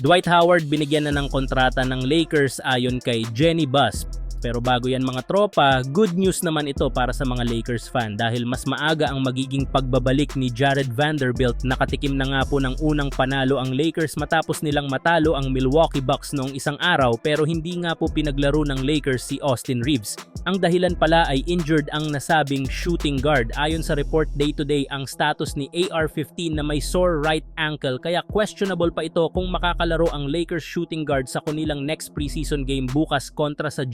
Dwight Howard binigyan na ng kontrata ng Lakers ayon kay Jenny Buss. Pero bago yan mga tropa, good news naman ito para sa mga Lakers fan dahil mas maaga ang magiging pagbabalik ni Jared Vanderbilt. Nakatikim na nga po ng unang panalo ang Lakers matapos nilang matalo ang Milwaukee Bucks noong isang araw pero hindi nga po pinaglaro ng Lakers si Austin Reeves. Ang dahilan pala ay injured ang nasabing shooting guard. Ayon sa report day-to-day ang status ni AR-15 na may sore right ankle kaya questionable pa ito kung makakalaro ang Lakers shooting guard sa kanilang next preseason game bukas kontra sa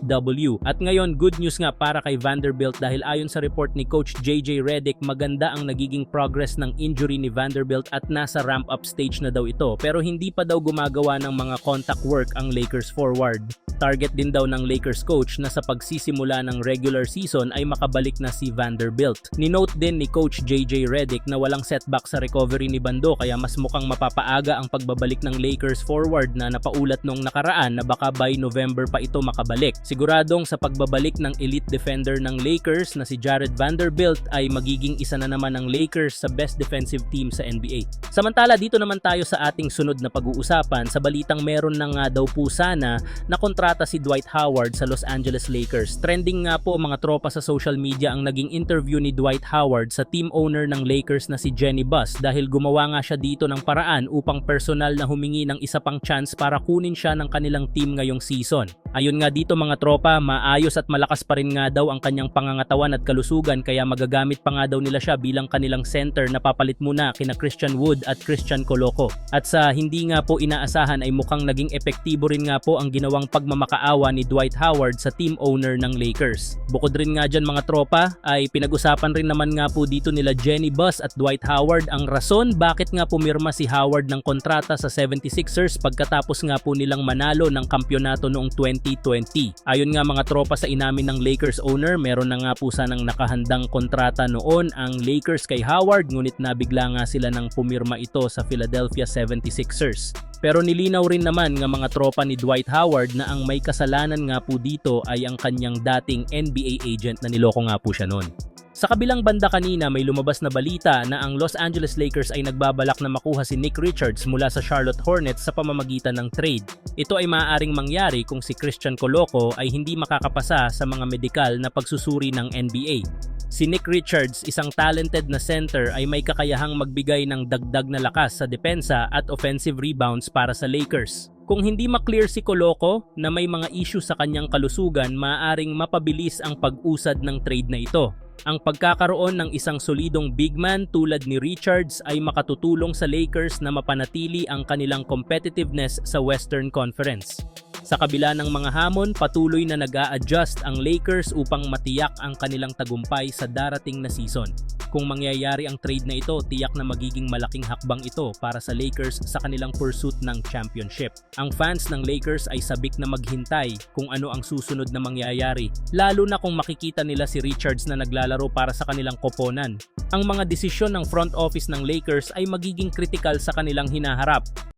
GSW. At ngayon good news nga para kay Vanderbilt dahil ayon sa report ni coach JJ Redick maganda ang nagiging progress ng injury ni Vanderbilt at nasa ramp up stage na daw ito pero hindi pa daw gumagawa ng mga contact work ang Lakers forward. Target din daw ng Lakers coach na sa pagsisimula ng regular season ay makabalik na si Vanderbilt. Ninote din ni coach JJ Redick na walang setback sa recovery ni Bando kaya mas mukhang mapapaaga ang pagbabalik ng Lakers forward na napaulat nung nakaraan na baka by November pa ito makabalik. Siguradong sa pagbabalik ng elite defender ng Lakers na si Jared Vanderbilt ay magiging isa na naman ng Lakers sa best defensive team sa NBA. Samantala dito naman tayo sa ating sunod na pag-uusapan sa balitang meron na nga daw po sana na kontrata si Dwight Howard sa Los Angeles Lakers. Trending nga po mga tropa sa social media ang naging interview ni Dwight Howard sa team owner ng Lakers na si Jenny Buss dahil gumawa nga siya dito ng paraan upang personal na humingi ng isa pang chance para kunin siya ng kanilang team ngayong season. Ayon nga dito mga tropa, maayos at malakas pa rin nga daw ang kanyang pangangatawan at kalusugan kaya magagamit pa nga daw nila siya bilang kanilang center na papalit muna kina Christian Wood at Christian Coloco. At sa hindi nga po inaasahan ay mukhang naging epektibo rin nga po ang ginawang pagmamakaawa ni Dwight Howard sa team owner ng Lakers. Bukod rin nga dyan mga tropa ay pinag-usapan rin naman nga po dito nila Jenny Buss at Dwight Howard ang rason bakit nga pumirma si Howard ng kontrata sa 76ers pagkatapos nga po nilang manalo ng kampyonato noong 2020. Ayon nga mga tropa sa inamin ng Lakers owner, meron na nga po sanang nakahandang kontrata noon ang Lakers kay Howard ngunit nabigla nga sila ng pumirma ito sa Philadelphia 76ers. Pero nilinaw rin naman ng mga tropa ni Dwight Howard na ang may kasalanan nga po dito ay ang kanyang dating NBA agent na niloko nga po siya noon. Sa kabilang banda kanina may lumabas na balita na ang Los Angeles Lakers ay nagbabalak na makuha si Nick Richards mula sa Charlotte Hornets sa pamamagitan ng trade. Ito ay maaaring mangyari kung si Christian Coloco ay hindi makakapasa sa mga medikal na pagsusuri ng NBA. Si Nick Richards, isang talented na center ay may kakayahang magbigay ng dagdag na lakas sa depensa at offensive rebounds para sa Lakers. Kung hindi maklear si Coloco na may mga issue sa kanyang kalusugan, maaaring mapabilis ang pag-usad ng trade na ito. Ang pagkakaroon ng isang solidong big man tulad ni Richards ay makatutulong sa Lakers na mapanatili ang kanilang competitiveness sa Western Conference. Sa kabila ng mga hamon, patuloy na nag adjust ang Lakers upang matiyak ang kanilang tagumpay sa darating na season. Kung mangyayari ang trade na ito, tiyak na magiging malaking hakbang ito para sa Lakers sa kanilang pursuit ng championship. Ang fans ng Lakers ay sabik na maghintay kung ano ang susunod na mangyayari, lalo na kung makikita nila si Richards na naglalaro para sa kanilang koponan. Ang mga desisyon ng front office ng Lakers ay magiging kritikal sa kanilang hinaharap